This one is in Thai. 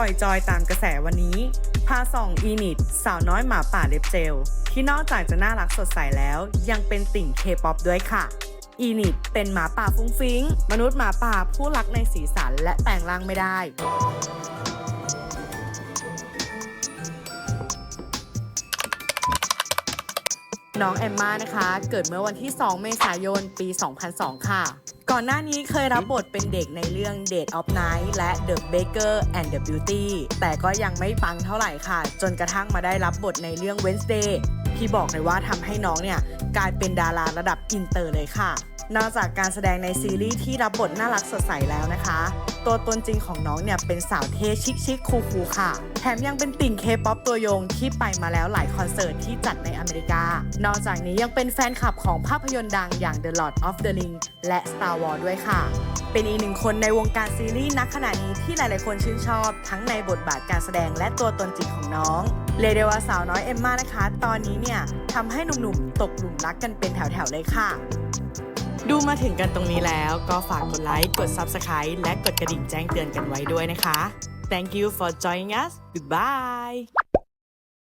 ปล่อยจอยตามกระแสวันนี้ พาส่องอีนิตสาวน้อยหมาป่าเล็บเจล ที่นอกจากจะน่ารักสดใสแล้ว ยังเป็นติ่งเคป๊อปด้วยค่ะ อีนิตเป็นหมาป่าฟุ้งฟิ้ง มนุษย์หมาป่าผู้รักในสีสันและแปลงร่างไม่ได้น้องแอมมานะคะ เกิดเมื่อวันที่ 2 เมษายน ปี 2002 ค่ะ ก่อนหน้านี้เคยรับบทเป็นเด็กในเรื่อง Date of Night และ The Baker and the Beauty แต่ก็ยังไม่ฟังเท่าไหร่ค่ะ จนกระทั่งมาได้รับบทในเรื่อง Wednesday ที่บอกเลยว่าทำให้น้องเนี่ยกลายเป็นดาราระดับอินเตอร์เลยค่ะ นอกจากการแสดงในซีรีส์ที่รับบทน่ารักสดใสแล้วนะคะ ตัวตนจริงของน้องเนี่ยเป็นสาวเท่ชิคชิคคูคูค่ะ แถมยังเป็นติ่งเคป๊อปตัวยงที่ไปมาแล้วหลายคอนเสิร์ตที่จัดในอเมริกา นอกจากนี้ยังเป็นแฟนคลับของภาพยนตร์ดังอย่าง The Lord of the Ring และ Star Wars ด้วยค่ะ เป็นอีกหนึ่งคนในวงการซีรีส์นักขณะนี้ที่หลายๆคนชื่นชอบ ทั้งในบทบาทการแสดงและตัวตนจริงของน้องเรยกได้ว่าสาวน้อยเอมมานะคะ ตอนนี้เนี่ยทำให้หนุ่มๆตกหลุมรักกันเป็นแถวๆเลยค่ะ ดูมาถึงกันตรงนี้แล้วก็ฝากกดไลค์ กด Subscribe และกดกระดิ่งแจ้งเตือนกันไว้ด้วยนะคะ Thank you for joining us. Goodbye.